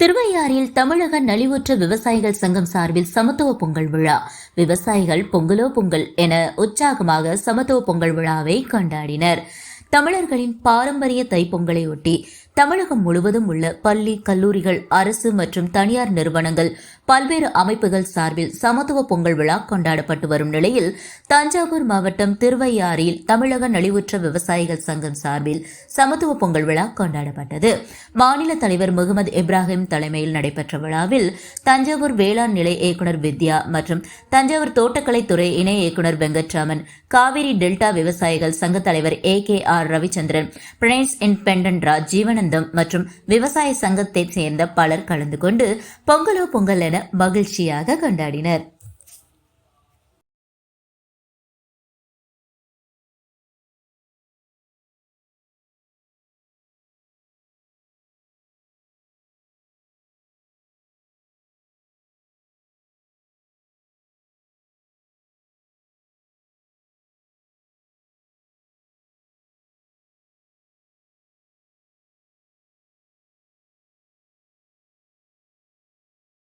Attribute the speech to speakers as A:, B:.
A: திருவையாறில் தமிழக நலிவுற்ற விவசாயிகள் சங்கம் சார்பில் சமத்துவ பொங்கல் விழா. விவசாயிகள் பொங்கலோ பொங்கல் என உற்சாகமாக சமத்துவ பொங்கல் விழாவை கொண்டாடினர். தமிழர்களின் பாரம்பரிய தைப்பொங்கலையொட்டி தமிழகம் முழுவதும் உள்ள பள்ளி கல்லூரிகள் அரசு மற்றும் தனியார் நிறுவனங்கள் பல்வேறு அமைப்புகள் சார்பில் சமத்துவ பொங்கல் விழா கொண்டாடப்பட்டு வரும் நிலையில் தஞ்சாவூர் மாவட்டம் திருவையாறில் தமிழக நலிவுற்ற விவசாயிகள் சங்கம் சார்பில் சமத்துவ பொங்கல் விழா கொண்டாடப்பட்டது. மாநில தலைவர் முகமது இப்ராஹிம் தலைமையில் நடைபெற்ற விழாவில் தஞ்சாவூர் வேளாண் நிலை இயக்குனர் வித்யா மற்றும் தஞ்சாவூர் தோட்டக்கலைத்துறை இணை இயக்குனர் வெங்கட்ராமன் காவிரி டெல்டா விவசாயிகள் சங்க தலைவர் A K R Ravichandran Pranesh இன்பெண்டன் Raj Jeevanandam மற்றும் விவசாய சங்கத்தைச் சேர்ந்த பலர் கலந்து கொண்டு பொங்கலோ பொங்கல் என மகிழ்ச்சியாக கொண்டாடினர்.